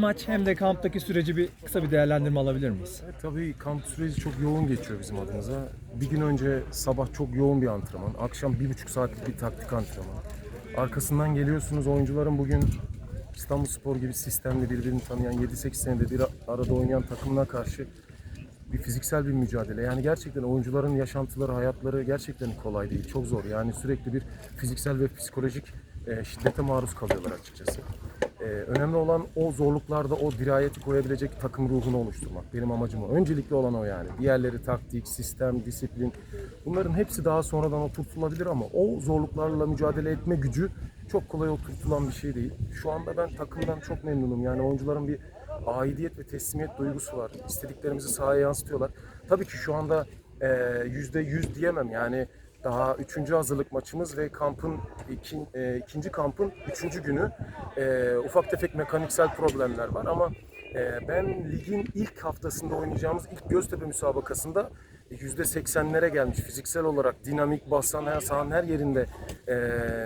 maç hem de kamptaki süreci bir kısa bir değerlendirme alabilir miyiz? Evet, tabii kamp süreci çok yoğun geçiyor bizim adımıza. Bir gün önce sabah çok yoğun bir antrenman. Akşam bir buçuk saatlik bir taktik antrenman. Arkasından geliyorsunuz oyuncuların bugün İstanbul Spor gibi sistemli birbirini tanıyan 7-8 senede bir arada oynayan takımına karşı bir fiziksel bir mücadele. Yani gerçekten oyuncuların yaşantıları, hayatları gerçekten kolay değil. Çok zor. Yani sürekli bir fiziksel ve psikolojik e, şiddete maruz kalıyorlar açıkçası. E, önemli olan o zorluklarda o dirayeti koyabilecek takım ruhunu oluşturmak. Benim amacım o. Öncelikli olan o yani. Diğerleri taktik, sistem, disiplin. Bunların hepsi daha sonradan oturtulabilir ama o zorluklarla mücadele etme gücü çok kolay oturtulan bir şey değil. Şu anda ben takımdan çok memnunum. Yani oyuncuların bir aidiyet ve teslimiyet duygusu var. İstediklerimizi sahaya yansıtıyorlar. Tabii ki şu anda e, yüzde yüz diyemem yani daha üçüncü hazırlık maçımız ve kampın ikin, e, ikinci kampın üçüncü günü E, ufak tefek mekaniksel problemler var ama e, ben ligin ilk haftasında oynayacağımız ilk Göztepe müsabakasında yüzde seksenlere gelmiş fiziksel olarak dinamik basan her sahanın her yerinde e,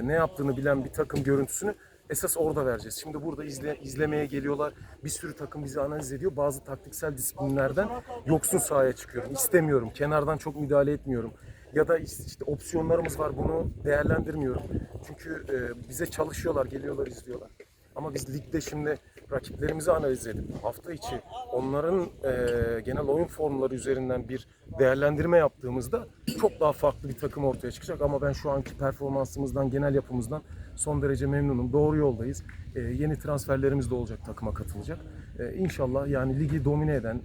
ne yaptığını bilen bir takım görüntüsünü esas orada vereceğiz. Şimdi burada izle, izlemeye geliyorlar. Bir sürü takım bizi analiz ediyor. Bazı taktiksel disiplinlerden yoksun sahaya çıkıyorum. İstemiyorum. Kenardan çok müdahale etmiyorum. Ya da işte opsiyonlarımız var bunu değerlendirmiyorum. Çünkü e, bize çalışıyorlar, geliyorlar, izliyorlar. Ama biz ligde şimdi rakiplerimizi analiz edip hafta içi onların e, genel oyun formları üzerinden bir değerlendirme yaptığımızda çok daha farklı bir takım ortaya çıkacak. Ama ben şu anki performansımızdan, genel yapımızdan son derece memnunum. Doğru yoldayız. E, yeni transferlerimiz de olacak takıma katılacak. E, inşallah yani ligi domine eden,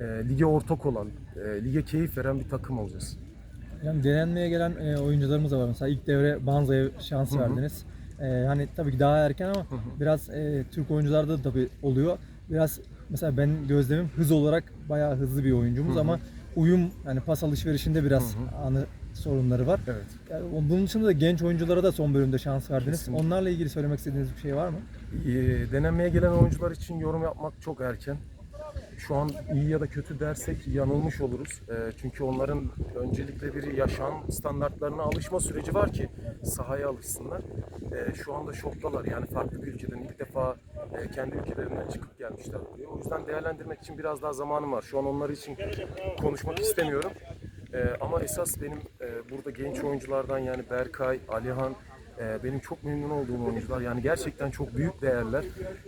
e, lige ortak olan, e, lige keyif veren bir takım olacağız. Yani denenmeye gelen e, oyuncularımız da var. Mesela ilk devre Banza'ya şans verdiniz. E, hani tabii ki daha erken ama biraz e, Türk oyuncularda da tabii oluyor. Biraz mesela ben gözlemim hız olarak bayağı hızlı bir oyuncumuz ama uyum yani pas alışverişinde biraz anı sorunları var. Evet. Yani bunun dışında da genç oyunculara da son bölümde şans verdiniz. Kesinlikle. Onlarla ilgili söylemek istediğiniz bir şey var mı? E, denenmeye gelen oyuncular için yorum yapmak çok erken. Şu an iyi ya da kötü dersek yanılmış oluruz. E, çünkü onların öncelikle bir yaşam standartlarına alışma süreci var ki sahaya alışsınlar. E, şu anda şoktalar. Yani farklı bir ülkeden ilk defa e, kendi ülkelerinden çıkıp gelmişler buraya. O yüzden değerlendirmek için biraz daha zamanım var. Şu an onlar için konuşmak istemiyorum. E, ama esas benim e, burada genç oyunculardan yani Berkay, Alihan, ee, benim çok memnun olduğum oyuncular. Yani gerçekten çok büyük değerler.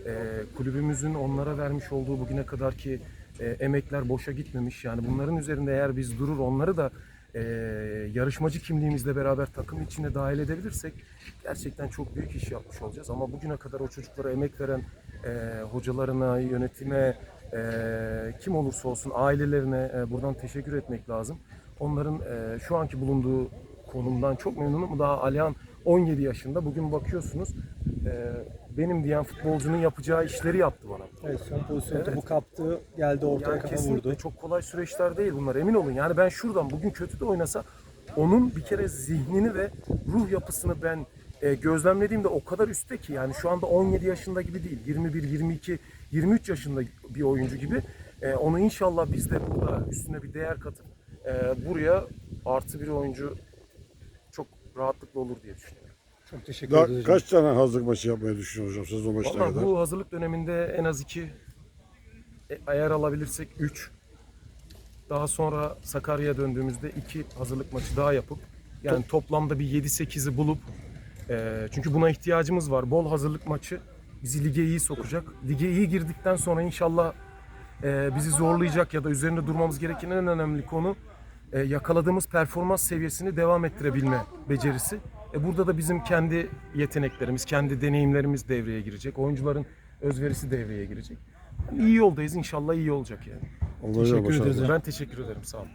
Ee, kulübümüzün onlara vermiş olduğu bugüne kadar ki e, emekler boşa gitmemiş. Yani bunların üzerinde eğer biz durur onları da e, yarışmacı kimliğimizle beraber takım içine dahil edebilirsek gerçekten çok büyük iş yapmış olacağız. Ama bugüne kadar o çocuklara emek veren e, hocalarına, yönetime, kim olursa olsun ailelerine e, buradan teşekkür etmek lazım. Onların şu anki bulunduğu konumdan çok memnunum. Daha Alihan 17 yaşında. Bugün bakıyorsunuz e, benim diyen futbolcunun yapacağı işleri yaptı bana. Evet son pozisyonu Evet. topu kaptı, geldi ortaya Yani kafa vurdu. çok kolay süreçler değil bunlar emin olun. Yani ben şuradan bugün kötü de oynasa onun bir kere zihnini ve ruh yapısını ben e, gözlemlediğimde o kadar üstte ki yani şu anda 17 yaşında gibi değil. 21, 22, 23 yaşında bir oyuncu gibi. E, onu inşallah biz de burada üstüne bir değer katıp e, buraya artı bir oyuncu rahatlıkla olur diye düşünüyorum. Çok teşekkür Daha ederiz. kaç tane hazırlık maçı yapmayı düşünüyoruz hocam sezon başına Vallahi kadar? bu hazırlık döneminde en az iki e, eğer alabilirsek üç. Daha sonra Sakarya'ya döndüğümüzde iki hazırlık maçı daha yapıp yani toplamda bir 7-8'i bulup e, çünkü buna ihtiyacımız var. Bol hazırlık maçı bizi lige iyi sokacak. Lige iyi girdikten sonra inşallah e, bizi zorlayacak ya da üzerinde durmamız gereken en önemli konu e, yakaladığımız performans seviyesini devam ettirebilme becerisi. E, burada da bizim kendi yeteneklerimiz, kendi deneyimlerimiz devreye girecek. Oyuncuların özverisi devreye girecek. Yani iyi yoldayız inşallah iyi olacak yani. Allah Teşekkür hocam. Ben teşekkür ederim sağ olun.